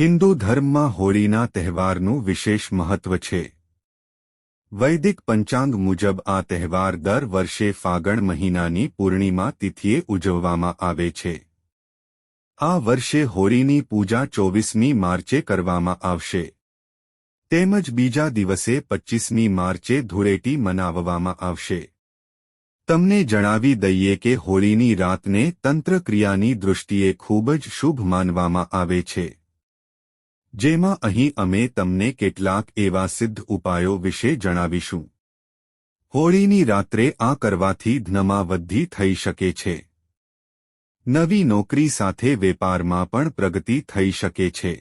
હિન્દુ ધર્મમાં હોળીના તહેવારનું વિશેષ મહત્વ છે. વૈદિક પંચાંગ મુજબ આ તહેવાર દર વર્ષે ફાગણ મહિનાની પૂર્ણિમા તિથિએ ઉજવવામાં આવે છે. આ વર્ષે હોળીની પૂજા ચોવીસમી માર્ચે કરવામાં આવશે. તેમજ બીજા દિવસે પચ્ચીસમી માર્ચે ધૂળેટી મનાવવામાં આવશે. તમને જણાવી દઈએ કે હોળીની રાતને તંત્રક્રિયાની દૃષ્ટિએ ખૂબ જ શુભ માનવામાં આવે છે. જેમાં અહીં અમે તમને કેટલાક એવા સિદ્ધ ઉપાયો વિશે જણાવીશું. હોળીની રાત્રે આ કરવાથી ધનમાં વૃદ્ધિ થઈ શકે છે. નવી નોકરી સાથે વેપારમાં પણ પ્રગતિ થઈ શકે છે.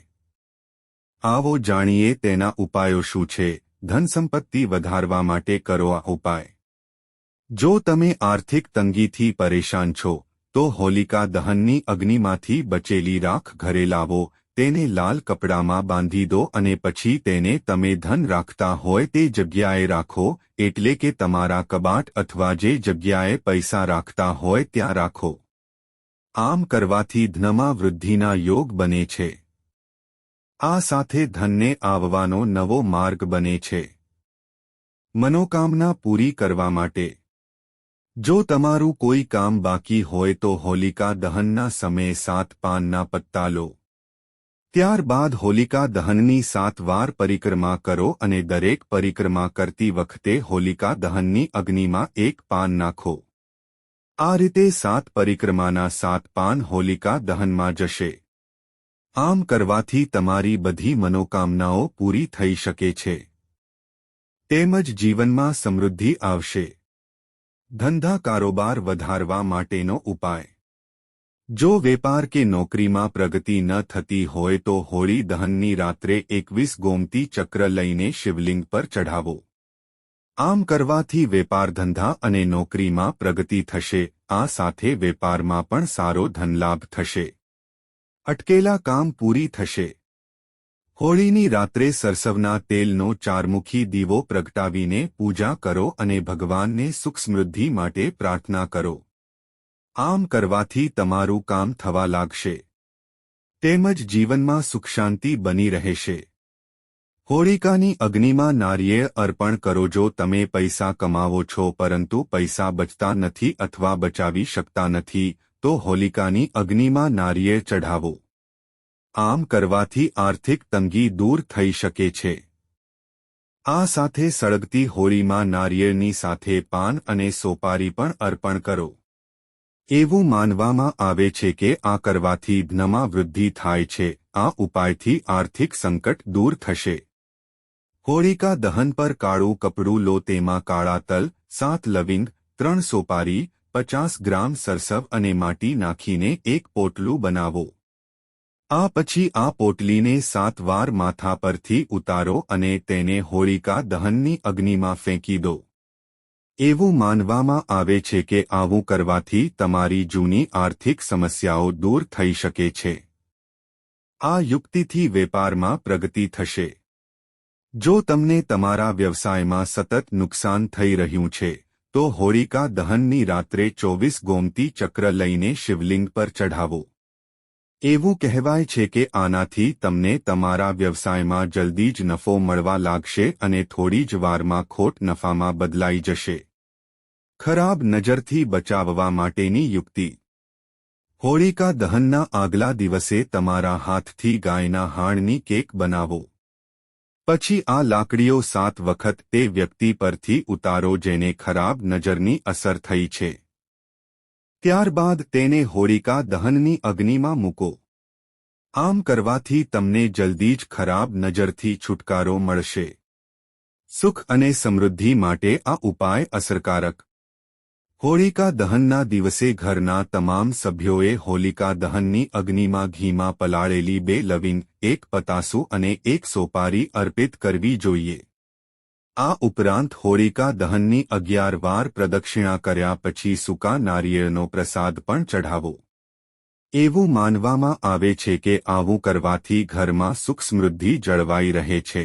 આવો જાણીએ તેના ઉપાયો શું છે ધન સંપત્તિ વધારવા માટે કરો આ ઉપાય. જો તમે આર્થિક તંગીથી પરેશાન છો, તો હોલિકા દહનની અગ્નિમાંથી બચેલી રાખ ઘરે લાવો તેને લાલ કપડામાં બાંધી દો અને પછી તેને તમે ધન રાખતા હોય તે જગ્યાએ રાખો, એટલે કે તમારા કબાટ અથવા જે જગ્યાએ પૈસા રાખતા હોય ત્યાં રાખો. આમ કરવાથી ધનમાં વૃદ્ધિના યોગ બને છે. આ સાથે ધનને આવવાનો નવો માર્ગ બને છે. મનોકામના પૂરી કરવા માટે. જો તમારું કોઈ કામ બાકી હોય તો હોલિકા દહનના સમયે સાત પાનના પત્તા લો. ત્યારબાદ હોલિકા દહનની સાત વાર પરિક્રમા કરો અને દરેક પરિક્રમા કરતી વખતે હોલિકા દહનની અગ્નિમાં એક પાન નાખો. આ રીતે સાત પરિક્રમાના સાત પાન હોલિકા દહનમાં જશે. આમ કરવાથી તમારી બધી મનોકામનાઓ પૂરી થઈ શકે છે. તેમજ જીવનમાં સમૃદ્ધિ આવશે. ધંધા કારોબાર વધારવા માટેનો ઉપાય. જો વેપાર કે નોકરીમાં પ્રગતિ ન થતી હોય તો હોળી દહનની રાત્રે એકવીસ ગોમતી ચક્ર લઈને શિવલિંગ પર ચઢાવો. આમ કરવાથી વેપાર ધંધા અને નોકરીમાં પ્રગતિ થશે, આ સાથે વેપારમાં પણ સારો ધનલાભ થશે. અટકેલા કામ પૂરી થશે. હોળીની રાત્રે સરસવના તેલનો ચારમુખી દીવો પ્રગટાવીને પૂજા કરો અને ભગવાનને સુખ સમૃદ્ધિ માટે પ્રાર્થના કરો. આમ કરવાથી તમારું કામ થવા લાગશે. તેમજ જીવનમાં સુખશાંતિ બની રહેશે. હોળિકાની અગ્નિમાં નારિયેળ અર્પણ કરો જો તમે પૈસા કમાવો છો પરંતુ પૈસા બચતા નથી અથવા બચાવી શકતા નથી, તો હોલિકાની અગ્નિમાં નારિયેળ ચઢાવો. આમ કરવાથી આર્થિક તંગી દૂર થઈ શકે છે. આ સાથે સળગતી હોળીમાં નારિયેળની સાથે પાન અને સોપારી પણ અર્પણ કરો. એવું માનવામાં આવે છે કે આ કરવાથી ધનમાં વૃદ્ધિ થાય છે, આ ઉપાયથી આર્થિક સંકટ દૂર થશે. હોળિકા દહન પર કાળું કપડું લો તેમાં કાળા તલ, સાત લવિંગ, ત્રણ સોપારી, પચાસ ગ્રામ સરસવ અને માટી નાખીને એક પોટલું બનાવો. આ પછી આ પોટલીને સાત વાર માથા પરથી ઉતારો અને તેને હોળિકા દહનની અગ્નિમાં ફેંકી દો. એવું માનવામાં આવે છે કે આવું કરવાથી તમારી જૂની આર્થિક સમસ્યાઓ દૂર થઈ શકે છે. આ યુક્તિથી વેપારમાં પ્રગતિ થશે. જો તમને તમારા વ્યવસાયમાં સતત નુકસાન થઈ રહ્યું છે, તો હોળિકા દહનની રાત્રે ચોવીસ ગોમતી ચક્ર લઈને શિવલિંગ પર ચઢાવો. એવું કહેવાય છે કે આનાથી તમને તમારા વ્યવસાયમાં જલ્દી જ નફો મળવા લાગશે અને થોડી જ વારમાં ખોટ નફામાં બદલાઈ જશે. ખરાબ નજરથી બચાવવા માટેની યુક્તિ. હોળિકા દહનના આગલા દિવસે તમારા હાથથી ગાયના હાણની કેક બનાવો. પછી આ લાકડીઓ સાત વખત તે વ્યક્તિ પરથી ઉતારો જેને ખરાબ નજરની અસર થઈ છે. ત્યારબાદ તેને હોળિકા દહનની અગ્નિમાં મૂકો. આમ કરવાથી તમને જલ્દી જ ખરાબ નજરથી છુટકારો મળશે. સુખ અને સમૃદ્ધિ માટે આ ઉપાય અસરકારક. હોળિકા દહનના દિવસે ઘરના તમામ સભ્યોએ હોલિકા દહનની અગ્નિમાં ઘીમાં પલાળેલી બે લવિંગ, એક પતાસુ અને એક સોપારી અર્પિત કરવી જોઈએ. આ ઉપરાંત હોરિકા દહનની અગિયાર વાર પ્રદક્ષિણા કર્યા પછી સૂકા નારિયેળનો પ્રસાદ પણ ચઢાવો. એવું માનવામાં આવે છે કે આવું કરવાથી ઘરમાં સુખ સમૃદ્ધિ જળવાઈ રહે છે.